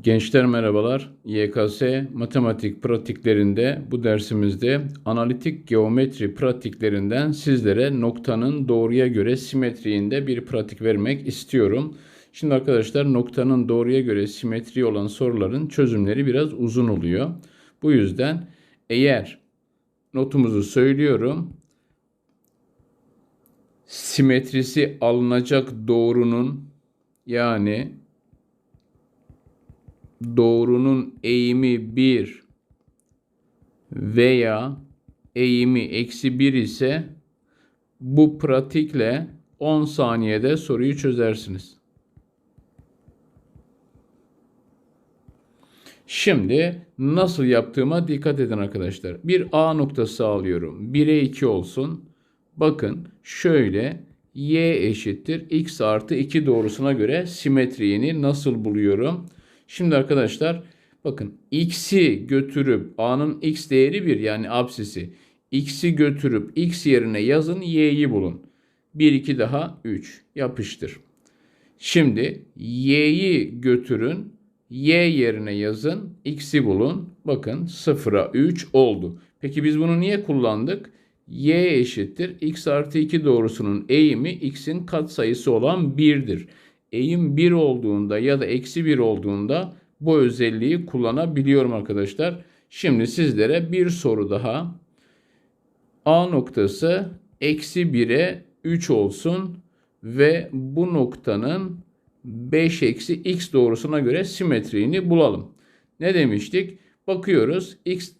Gençler merhabalar. YKS matematik pratiklerinde bu dersimizde analitik geometri pratiklerinden sizlere noktanın doğruya göre simetriğinde bir pratik vermek istiyorum. Şimdi arkadaşlar noktanın doğruya göre simetri olan soruların çözümleri biraz uzun oluyor. Bu yüzden eğer notumuzu söylüyorum. Simetrisi alınacak doğrunun yani doğrunun eğimi 1 veya eğimi eksi 1 ise bu pratikle 10 saniyede soruyu çözersiniz. Şimdi nasıl yaptığıma dikkat edin arkadaşlar. Bir A noktası alıyorum. 1'e 2 olsun. Bakın şöyle y eşittir x artı 2 doğrusuna göre simetriğini nasıl buluyorum? Şimdi arkadaşlar bakın x'i götürüp a'nın x değeri 1 yani absisi. x'i götürüp x yerine yazın y'yi bulun. 1 2 daha 3 yapıştır. Şimdi y'yi götürün y yerine yazın x'i bulun. Bakın 0'a 3 oldu. Peki biz bunu niye kullandık? y eşittir x artı 2 doğrusunun eğimi x'in katsayısı olan 1'dir eğim 1 olduğunda ya da eksi 1 olduğunda bu özelliği kullanabiliyorum arkadaşlar. Şimdi sizlere bir soru daha. A noktası eksi 1'e 3 olsun ve bu noktanın 5 eksi x doğrusuna göre simetriğini bulalım. Ne demiştik? Bakıyoruz x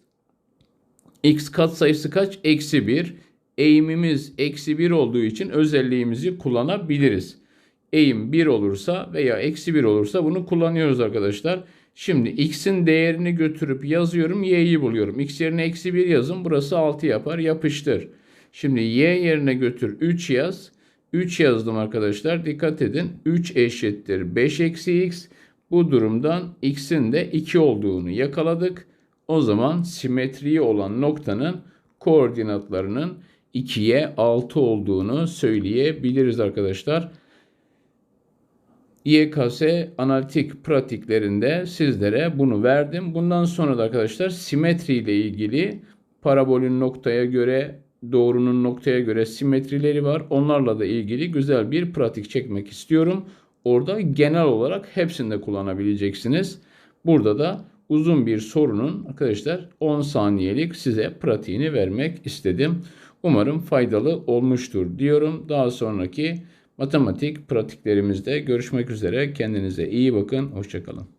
x katsayısı kaç? Eksi 1. Eğimimiz eksi 1 olduğu için özelliğimizi kullanabiliriz eğim 1 olursa veya eksi 1 olursa bunu kullanıyoruz arkadaşlar. Şimdi x'in değerini götürüp yazıyorum y'yi buluyorum. x yerine eksi 1 yazın burası 6 yapar yapıştır. Şimdi y yerine götür 3 yaz. 3 yazdım arkadaşlar dikkat edin 3 eşittir 5 eksi x. Bu durumdan x'in de 2 olduğunu yakaladık. O zaman simetriği olan noktanın koordinatlarının 2'ye 6 olduğunu söyleyebiliriz arkadaşlar. İEKS analitik pratiklerinde sizlere bunu verdim. Bundan sonra da arkadaşlar simetri ile ilgili parabolün noktaya göre, doğrunun noktaya göre simetrileri var. Onlarla da ilgili güzel bir pratik çekmek istiyorum. Orada genel olarak hepsini de kullanabileceksiniz. Burada da uzun bir sorunun arkadaşlar 10 saniyelik size pratiğini vermek istedim. Umarım faydalı olmuştur diyorum. Daha sonraki matematik pratiklerimizde görüşmek üzere. Kendinize iyi bakın. Hoşçakalın.